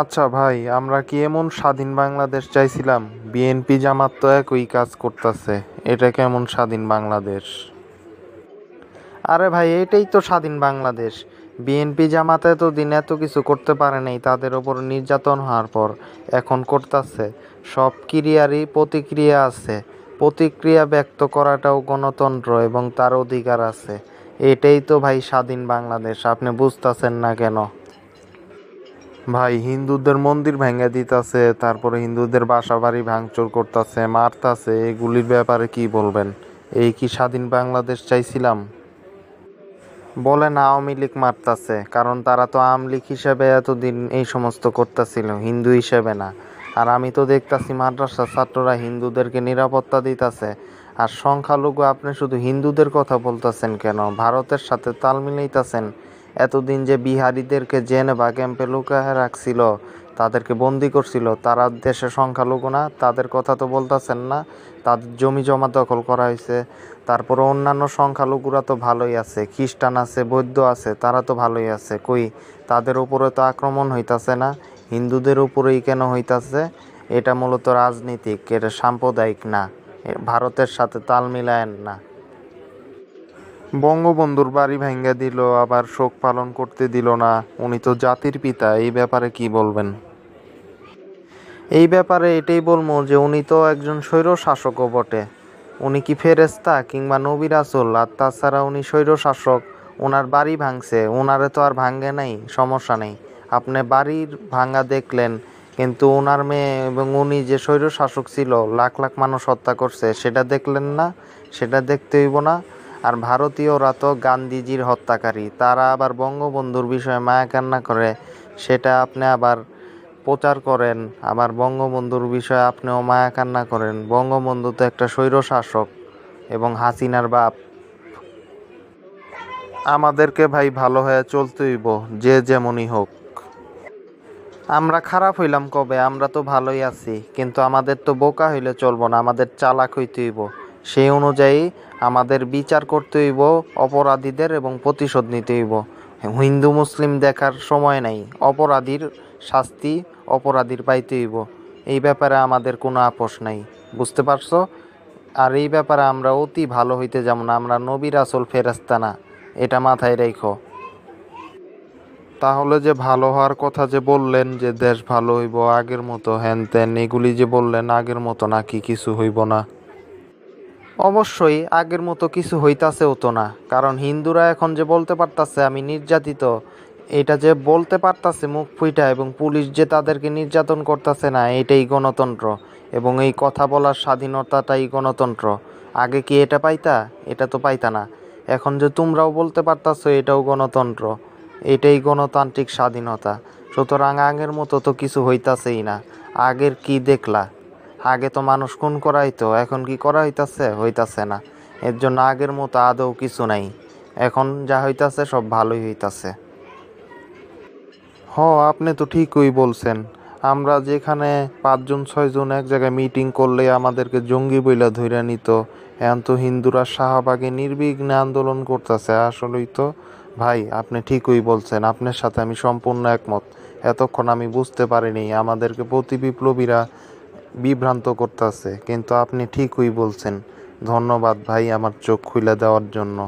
আচ্ছা ভাই, আমরা কি এমন স্বাধীন বাংলাদেশ চাইছিলাম? বিএনপি জামাত তো একই কাজ করতেছে। এটা কেমন স্বাধীন বাংলাদেশ? আরে ভাই, এটাই তো স্বাধীন বাংলাদেশ। বিএনপি জামাতে তো দিন এত কিছু করতে পারে নাই, তাদের ওপর নির্যাতন হওয়ার পর এখন করতেছে। সব ক্রিয়ারই প্রতিক্রিয়া আছে। প্রতিক্রিয়া ব্যক্ত করাটাও গণতন্ত্র এবং তার অধিকার আছে। এটাই তো ভাই স্বাধীন বাংলাদেশ, আপনি বুঝতেছেন না কেন? ভাই, হিন্দুদের মন্দির ভেঙে দিতাছে, তারপরে হিন্দুদের বাসা বাড়ি ভাঙচুর করতেছে, মারতাছে, এগুলির ব্যাপারে কি বলবেন? এই কি স্বাধীন বাংলাদেশ চাইছিলাম? বলেন আওয়ামী লীগ মারতাছে, কারণ তারা তো আওয়ামী লীগ হিসেবে এতদিন এই সমস্ত করতেছিল, হিন্দু হিসেবে না। আর আমি তো দেখতাছি মাদ্রাসার ছাত্ররা হিন্দুদেরকে নিরাপত্তা দিতাছে, আর সংখ্যালঘু আপনি শুধু হিন্দুদের কথা বলতেছেন কেন? ভারতের সাথে তাল মিলাইতাছেন এতদিন যে বিহারিদেরকে জেনে বা ক্যাম্পে লুকায় রাখছিল, তাদেরকে বন্দি করছিল, তারা দেশের সংখ্যালঘু না, তাদের কথা তো বলতেছেন না, তাদের জমি জমা দখল করা হয়েছে, তারপরে অন্যান্য সংখ্যালঘুরা তো ভালোই আছে, খ্রিস্টান আছে, বৌদ্ধ আছে, তারা তো ভালোই আছে, কই তাদের উপরে তো আক্রমণ হইতাছে না, হিন্দুদের উপরেই কেন হইতাছে, এটা মূলত রাজনীতিক, এটা সাম্প্রদায়িক না ভারতের সাথে তাল মিলায়েন না। বঙ্গবন্ধুর বাড়ি ভেঙে দিল, আবার শোক পালন করতে দিল না। উনি তো জাতির পিতা, এই ব্যাপারে কি বলবেন? এই ব্যাপারে এটাই বলব যে উনি তো একজন স্বৈর শাসকও বটে। উনি কি ফেরেস্তা কিংবা নবী রাসূল? আর তাছাড়া উনি স্বৈর শাসক ওনার বাড়ি ভাঙছে ওনারে তো আর ভাঙ্গে নাই, সমস্যা নেই। আপনি বাড়ির ভাঙ্গা দেখলেন, কিন্তু ওনার মেয়ে এবং উনি যে স্বৈর শাসক ছিল, লাখ লাখ মানুষ হত্যা করছে, সেটা দেখলেন না, সেটা দেখতে হইব না। আর ভারতীয়রা তো গান্ধীজির হত্যাকারী। তারা আবার বঙ্গবন্ধুর বিষয়ে মায়া কান্না করে, সেটা আপনি আবার প্রচার করেন। আবার বঙ্গবন্ধুর বিষয়ে আপনিও মায়া কান্না করেন। বঙ্গবন্ধু তো একটা স্বৈর শাসক এবং হাসিনার বাপ। আমাদেরকে ভাই ভালো হয়ে চলতে হইব যে যেমনই হোক। আমরা খারাপ হইলাম কবে? আমরা তো ভালোই আছি, কিন্তু আমাদের তো বোকা হইলে চলবো না, আমাদের চালাক হইতে হইব সেই অনুযায়ী আমাদের বিচার করতে হইব, অপরাধীদের এবং প্রতিশোধ নিতে হইব। হিন্দু, মুসলিম দেখার সময় নাই, অপরাধীর শাস্তি অপরাধীর পাইতে হইব। এই ব্যাপারে আমাদের কোনো আপোষ নাই, বুঝতে পারছ? আর এই ব্যাপারে আমরা অতি ভালো হইতে যাব না, আমরা নবীর আসল ফেরেস্তা না, এটা মাথায় রেখো। তাহলে যে ভালো হওয়ার কথা যে বললেন, যে দেশ ভালো হইব আগের মতো হ্যান ত্যান এগুলি যে বললেন আগের মতো নাকি কিছু হইব না। অবশ্যই আগের মতো কিছু হইতাছে হতো না, কারণ হিন্দুরা এখন যে বলতে পারতাছে, আমি নির্যাতিত। এটা যে বলতে পারতাছে মুখ ফুইটা এবং পুলিশ যে তাদেরকে নির্যাতন করতেছে না, এটাই গণতন্ত্র এবং এই কথা বলার স্বাধীনতাটাই গণতন্ত্র। আগে কি এটা পাইতা? এটা তো পাইতা না। এখন যে তোমরাও বলতে পারতাছো, এটাও গণতন্ত্র। এটাই গণতান্ত্রিক স্বাধীনতা। সুতরাং আগের মতো তো কিছু হইতাছেই না। আগের কি দেখলা? আগে তো মানুষ খুন করা হইতো এখন কি করা হইতাছে হইতাছে না। এর জন্য আগের মতো আদৌ কিছু নাই। এখন যা হইতাছে সব ভালোই হইতাছে। হ, আপনি তো ঠিকই বলছেন। আমরা যেখানে পাঁচজন, ছয়জন এক জায়গায় মিটিং করলে আমাদেরকে জঙ্গি বইলা ধইরা নিত। এখন তো হিন্দুরা শাহবাগে নির্বিঘ্নে আন্দোলন করতেছে। আসলেই তো, ভাই, আপনি ঠিকই বলছেন। আপনার সাথে আমি সম্পূর্ণ একমত। এতক্ষণ আমি বুঝতে পারিনি, আমাদেরকে প্রতি বিপ্লবীরা বিভ্রান্ত করতেছে কিন্তু আপনি ঠিকই বলছেন। ধন্যবাদ ভাই আমার চোখ খুলে দেওয়ার জন্য।